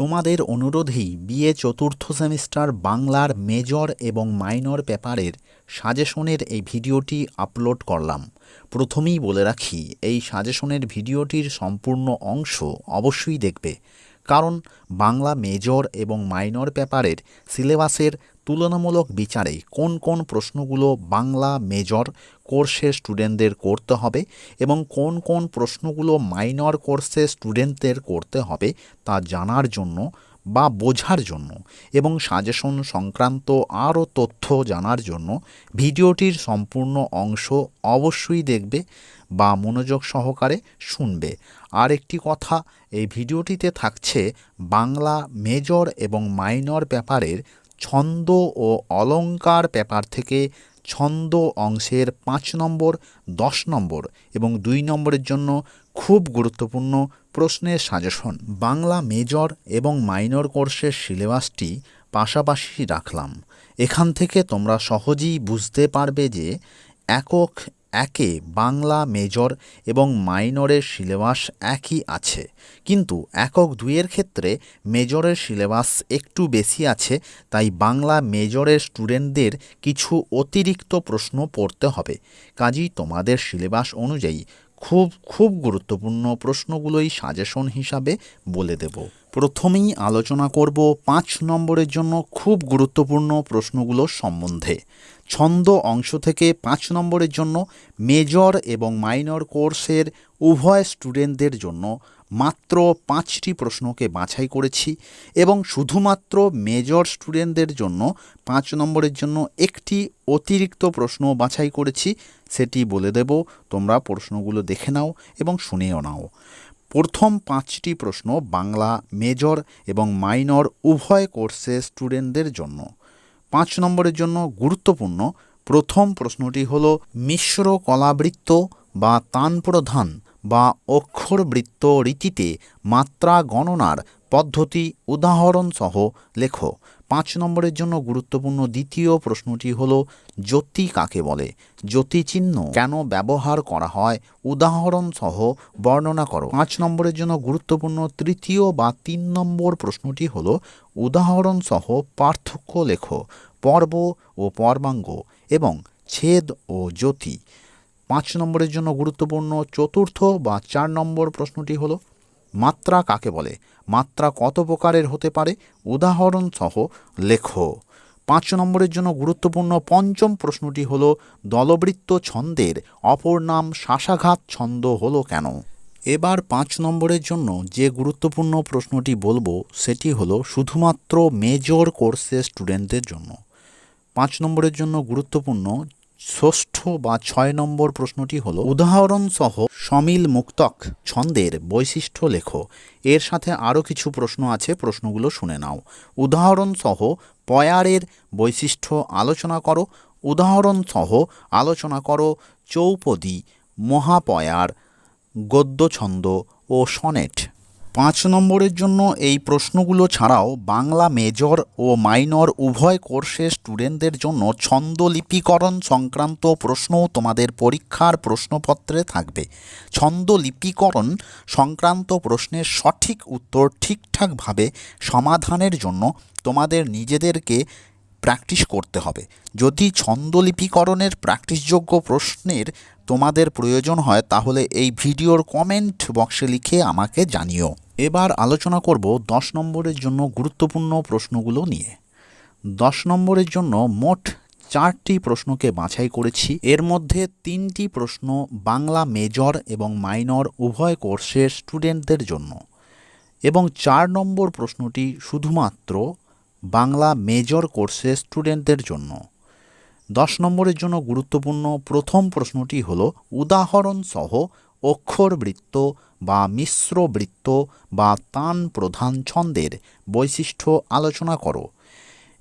তোমাদের অনুরোধেই বিএ চতুর্থ সেমিস্টার বাংলার মেজর এবং মাইনর পেপারের সাজেশনের এই ভিডিওটি আপলোড করলাম। প্রথমেই বলে রাখি, এই সাজেশনের ভিডিওটির সম্পূর্ণ অংশ অবশ্যই দেখবে। কারণ বাংলা মেজর এবং মাইনর পেপারের সিলেবাসের তুলনামূলক বিচারে কোন কোন প্রশ্নগুলো বাংলা মেজর কোর্সের স্টুডেন্টদের করতে হবে এবং কোন কোন প্রশ্নগুলো মাইনর কোর্সের স্টুডেন্টদের করতে হবে তা জানার জন্য বা বোঝার জন্য এবং সাজেশন সংক্রান্ত আরও তথ্য জানার জন্য ভিডিওটির সম্পূর্ণ অংশ অবশ্যই দেখবে বা মনোযোগ সহকারে শুনবে। আর একটি কথা, এই ভিডিওটিতে থাকছে বাংলা মেজর এবং মাইনর পেপারের ছন্দ ও অলঙ্কার পেপার থেকে ছন্দ অংশের পাঁচ নম্বর, দশ নম্বর এবং দুই নম্বরের জন্য খুব গুরুত্বপূর্ণ প্রশ্নের সাজেশন। বাংলা মেজর এবং মাইনর কোর্সের সিলেবাসটি পাশাপাশি রাখলাম। এখান থেকে তোমরা সহজেই বুঝতে পারবে যে একক একে বাংলা মেজর এবং মাইনরের সিলেবাস একই আছে। কিন্তু একক দুইয়ের ক্ষেত্রে মেজরের সিলেবাস একটু বেশি আছে, তাই বাংলা মেজরের স্টুডেন্টদের কিছু অতিরিক্ত প্রশ্ন পড়তে হবে। কাজেই তোমাদের সিলেবাস অনুযায়ী খুব খুব গুরুত্বপূর্ণ প্রশ্নগুলোই সাজেশন হিসাবে বলে দেব। প্রথমেই আলোচনা করব পাঁচ নম্বরের জন্য খুব গুরুত্বপূর্ণ প্রশ্নগুলো সম্বন্ধে। ছন্দ অংশ থেকে পাঁচ নম্বরের জন্য মেজর এবং মাইনর কোর্সের উভয় স্টুডেন্টদের জন্য মাত্র পাঁচটি প্রশ্নকে বাছাই করেছি এবং শুধুমাত্র মেজর স্টুডেন্টদের জন্য পাঁচ নম্বরের জন্য একটি অতিরিক্ত প্রশ্ন বাছাই করেছি, সেটি বলে দেব। তোমরা প্রশ্নগুলো দেখে নাও এবং শুনেও নাও। প্রথম পাঁচটি প্রশ্ন বাংলা মেজর এবং মাইনর উভয় কোর্সের স্টুডেন্টদের জন্য। পাঁচ নম্বরের জন্য গুরুত্বপূর্ণ প্রথম প্রশ্নটি হল মিশ্র কলাবৃত্ত বা তান প্রধান বা অক্ষরবৃত্ত রীতিতে মাত্রা গণনার পদ্ধতি উদাহরণসহ লেখো। পাঁচ নম্বরের জন্য গুরুত্বপূর্ণ দ্বিতীয় প্রশ্নটি হল, জ্যোতি কাকে বলে? জ্যোতিচিহ্ন কেন ব্যবহার করা হয়? উদাহরণসহ বর্ণনা করো। পাঁচ নম্বরের জন্য গুরুত্বপূর্ণ তৃতীয় বা তিন নম্বর প্রশ্নটি হল উদাহরণসহ পার্থক্য লেখো, পর্ব ও পর্বাঙ্গ এবং ছেদ ও জ্যোতি। পাঁচ নম্বরের জন্য গুরুত্বপূর্ণ চতুর্থ বা চার নম্বর প্রশ্নটি হলো মাত্রা কাকে বলে? মাত্রা কত প্রকারের হতে পারে? উদাহরণসহ লেখো। পাঁচ নম্বরের জন্য গুরুত্বপূর্ণ পঞ্চম প্রশ্নটি হলো, দলবৃত্ত ছন্দের অপর নাম শাসাঘাত ছন্দ হলো কেন? এবার পাঁচ নম্বরের জন্য যে গুরুত্বপূর্ণ প্রশ্নটি বলব, সেটি হলো শুধুমাত্র মেজর কোর্সের স্টুডেন্টদের জন্য। পাঁচ নম্বরের জন্য গুরুত্বপূর্ণ ষষ্ঠ বা ছয় নম্বর প্রশ্নটি হল, উদাহরণসহ সমিল মুক্তক ছন্দের বৈশিষ্ট্য লেখো। এর সাথে আরও কিছু প্রশ্ন আছে, প্রশ্নগুলো শুনে নাও। উদাহরণসহ পয়ারের বৈশিষ্ট্য আলোচনা করো। উদাহরণসহ আলোচনা করো, চৌপদী, মহাপয়ার, গদ্যছন্দ ও সনেট। পাঁচ নম্বরের জন্য এই প্রশ্নগুলো ছাড়াও বাংলা মেজর ও মাইনর উভয় কোর্সের স্টুডেন্টদের জন্য ছন্দলিপিকরণ সংক্রান্ত প্রশ্নও তোমাদের পরীক্ষার প্রশ্নপত্রে থাকবে। ছন্দলিপিকরণ সংক্রান্ত প্রশ্নের সঠিক উত্তর ঠিকঠাকভাবে সমাধানের জন্য তোমাদের নিজেদেরকে প্র্যাকটিস করতে হবে। যদি ছন্দলিপিকরণের প্র্যাকটিসযোগ্য প্রশ্নের তোমাদের প্রয়োজন হয়, তাহলে এই ভিডিওর কমেন্ট বক্সে লিখে আমাকে জানিও। এবার আলোচনা করব দশ নম্বরের জন্য গুরুত্বপূর্ণ প্রশ্নগুলো নিয়ে। দশ নম্বরের জন্য মোট চারটি প্রশ্নকে বাছাই করেছি। এর মধ্যে তিনটি প্রশ্ন বাংলা মেজর এবং মাইনর উভয় কোর্সের স্টুডেন্টদের জন্য। এবং চার নম্বর প্রশ্নটি শুধুমাত্র বাংলা মেজর কোর্সের স্টুডেন্টদের জন্য। দশ নম্বরের জন্য গুরুত্বপূর্ণ প্রথম প্রশ্নটি হল উদাহরণসহ অক্ষরবৃত্ত বা মিশ্র বৃত্ত বা তান প্রধান ছন্দের বৈশিষ্ট্য আলোচনা করো।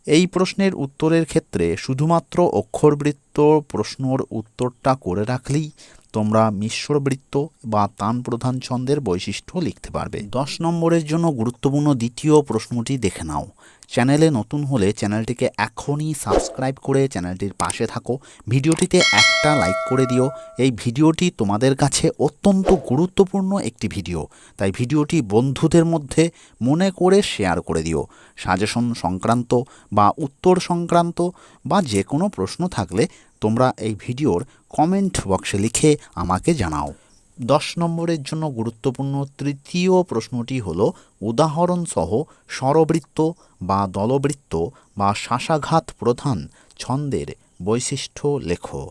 এই প্রশ্নের উত্তরের ক্ষেত্রে শুধুমাত্র অক্ষরবৃত্ত প্রশ্নর উত্তরটা করে রাখলেই তোমরা মিশ্রবৃত্ত বা তান প্রধান ছন্দের বৈশিষ্ট্য লিখতে পারবে। দশ নম্বরের জন্য গুরুত্বপূর্ণ দ্বিতীয় প্রশ্নটি দেখে নাও। চ্যানেলে নতুন হলে চ্যানেলটিকে এখনই সাবস্ক্রাইব করে চ্যানেলটির পাশে থাকো। ভিডিওটিতে একটা লাইক করে দিও। এই ভিডিওটি তোমাদের কাছে অত্যন্ত গুরুত্বপূর্ণ একটি ভিডিও। তাই ভিডিওটি বন্ধুদের মধ্যে মনে করে শেয়ার করে দিও। সাজেশন সংক্রান্ত বা উত্তর সংক্রান্ত বা যে কোনো প্রশ্ন থাকলে তোমরা এই ভিডিওর কমেন্ট বক্সে লিখে আমাকে জানাও। দশ নম্বরের জন্য গুরুত্বপূর্ণ তৃতীয় প্রশ্নটি হল, উদাহরণসহ স্বরবৃত্ত বা দলবৃত্ত বা শাসাঘাত প্রধান ছন্দের বৈশিষ্ট্য লেখো।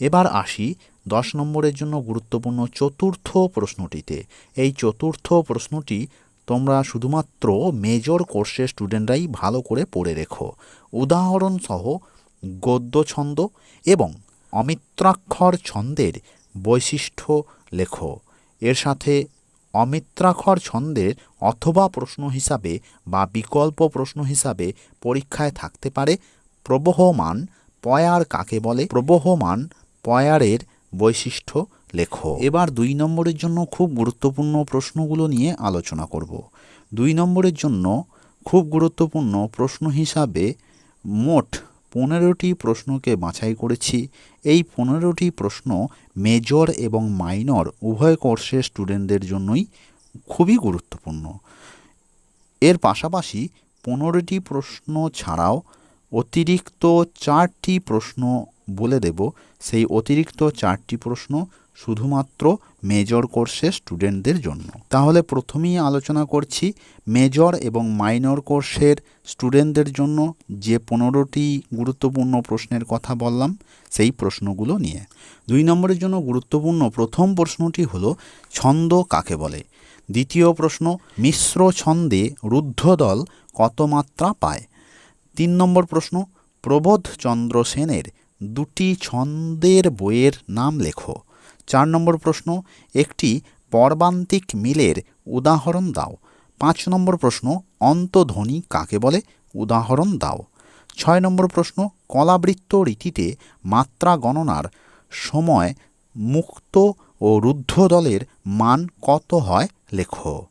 এবার আসি দশ নম্বরের জন্য গুরুত্বপূর্ণ চতুর্থ প্রশ্নটিতে। এই চতুর্থ প্রশ্নটি তোমরা শুধুমাত্র মেজর কোর্সের স্টুডেন্টরাই ভালো করে পড়ে রেখো। উদাহরণসহ গদ্য ছন্দ এবং অমিত্রাক্ষর ছন্দের বৈশিষ্ট্য লেখো। এর সাথে অমিত্রাক্ষর ছন্দের অথবা প্রশ্ন হিসাবে বা বিকল্প প্রশ্ন হিসাবে পরীক্ষায় থাকতে পারে। প্রবহমান পয়ার কাকে বলে? প্রবহমান পয়ারের বৈশিষ্ট্য লেখো। এবার দুই নম্বরের জন্য খুব গুরুত্বপূর্ণ প্রশ্নগুলো নিয়ে আলোচনা করব। দুই নম্বরের জন্য খুব গুরুত্বপূর্ণ প্রশ্ন হিসাবে মোট পনেরোটি প্রশ্নকে বাছাই করেছি। এই পনেরোটি প্রশ্ন মেজর এবং মাইনর উভয় কোর্সের স্টুডেন্টদের জন্যই খুবই গুরুত্বপূর্ণ। এর পাশাপাশি পনেরোটি প্রশ্ন ছাড়াও অতিরিক্ত চারটি প্রশ্ন বলে দেব। সেই অতিরিক্ত চারটি প্রশ্ন শুধুমাত্র মেজর কোর্সের স্টুডেন্টদের জন্য। তাহলে প্রথমেই আলোচনা করছি মেজর এবং মাইনর কোর্সের স্টুডেন্টদের জন্য যে পনেরোটি গুরুত্বপূর্ণ প্রশ্নের কথা বললাম, সেই প্রশ্নগুলো নিয়ে। দুই নম্বরের জন্য গুরুত্বপূর্ণ প্রথম প্রশ্নটি হলো, ছন্দ কাকে বলে? দ্বিতীয় প্রশ্ন, মিশ্র ছন্দে রুদ্ধদল কত মাত্রা পায়? তিন নম্বর প্রশ্ন প্রবোধচন্দ্র সেনের দুটি ছন্দের বইয়ের নাম লেখো। চার নম্বর প্রশ্ন, একটি পর্বান্তিক মিলের উদাহরণ দাও। পাঁচ নম্বর প্রশ্ন, অন্তধ্বনি কাকে বলে? উদাহরণ দাও। ছয় নম্বর প্রশ্ন, কলাবৃত্ত রীতিতে মাত্রা গণনার সময় মুক্ত ও রুদ্ধ দলের মান কত হয়? লেখো।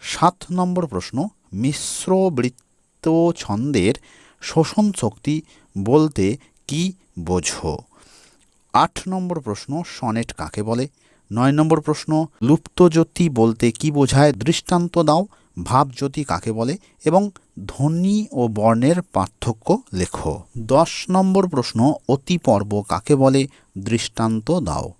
সাত নম্বর প্রশ্ন, মিশ্র বৃত্ত ছন্দের শোষণ শক্তি বলতে কি বোঝো? আট নম্বর প্রশ্ন সনেট কাকে বলে? নয় নম্বর প্রশ্ন, লুপ্তজ্যোতি বলতে কি বোঝায়? দৃষ্টান্ত দাও, ভাবজ্যোতি কাকে বলে? এবং ধ্বনি ও বর্ণের পার্থক্য লেখো। দশ নম্বর প্রশ্ন, অতিপর্ব কাকে বলে? দৃষ্টান্ত দাও।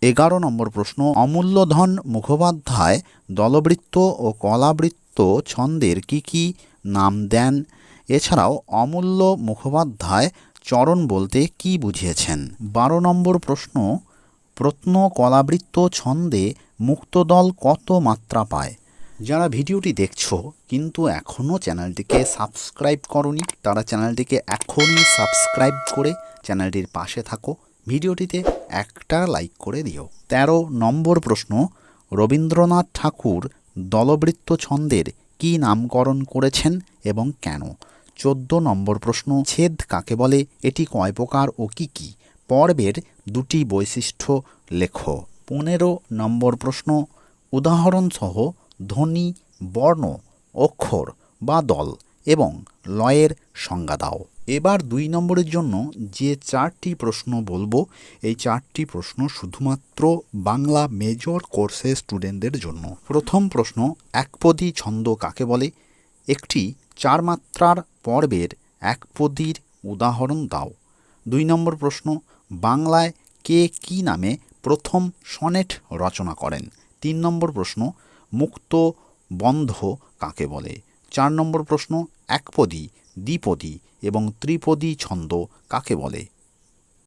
এগারো নম্বর প্রশ্ন, অমূল্যধন মুখোপাধ্যায়, দলবৃত্ত ও কলাবৃত্ত ছন্দের কি কি নাম দেন? এছাড়াও অমূল্য মুখোপাধ্যায় চরণ বলতে কি বুঝিয়েছেন? বারো নম্বর প্রশ্ন প্রত্ন কলাবৃত্ত ছন্দে মুক্তদল কত মাত্রা পায়? যারা ভিডিওটি দেখছ, কিন্তু এখনও চ্যানেলটিকে সাবস্ক্রাইব করনি, তারা চ্যানেলটিকে এখনই সাবস্ক্রাইব করে চ্যানেলটির পাশে থাকো। ভিডিওটিতে একটা লাইক করে দিও। তেরো নম্বর প্রশ্ন, রবীন্দ্রনাথ ঠাকুর দলবৃত্ত ছন্দের কি নামকরণ করেছেন এবং কেন? চোদ্দ নম্বর প্রশ্ন, ছেদ কাকে বলে? এটি কয় প্রকার ও কি কি? পর্বের দুটি বৈশিষ্ট্য লেখো। পনেরো নম্বর প্রশ্ন, উদাহরণসহ ধ্বনি, বর্ণ, অক্ষর বা দল এবং লয়ের সংজ্ঞা দাও। এবার দুই নম্বরের জন্য যে চারটি প্রশ্ন বলব, এই চারটি প্রশ্ন শুধুমাত্র বাংলা মেজর কোর্সের স্টুডেন্টদের জন্য। প্রথম প্রশ্ন একপদী ছন্দ কাকে বলে? একটি চার মাত্রার পর্বের এক একপদীর উদাহরণ দাও। দুই নম্বর প্রশ্ন, বাংলায় কে কি নামে প্রথম সনেট রচনা করেন? তিন নম্বর প্রশ্ন, মুক্ত বন্ধ কাকে বলে? চার নম্বর প্রশ্ন, একপদী, দ্বিপদী এবং ত্রিপদী ছন্দ কাকে বলে?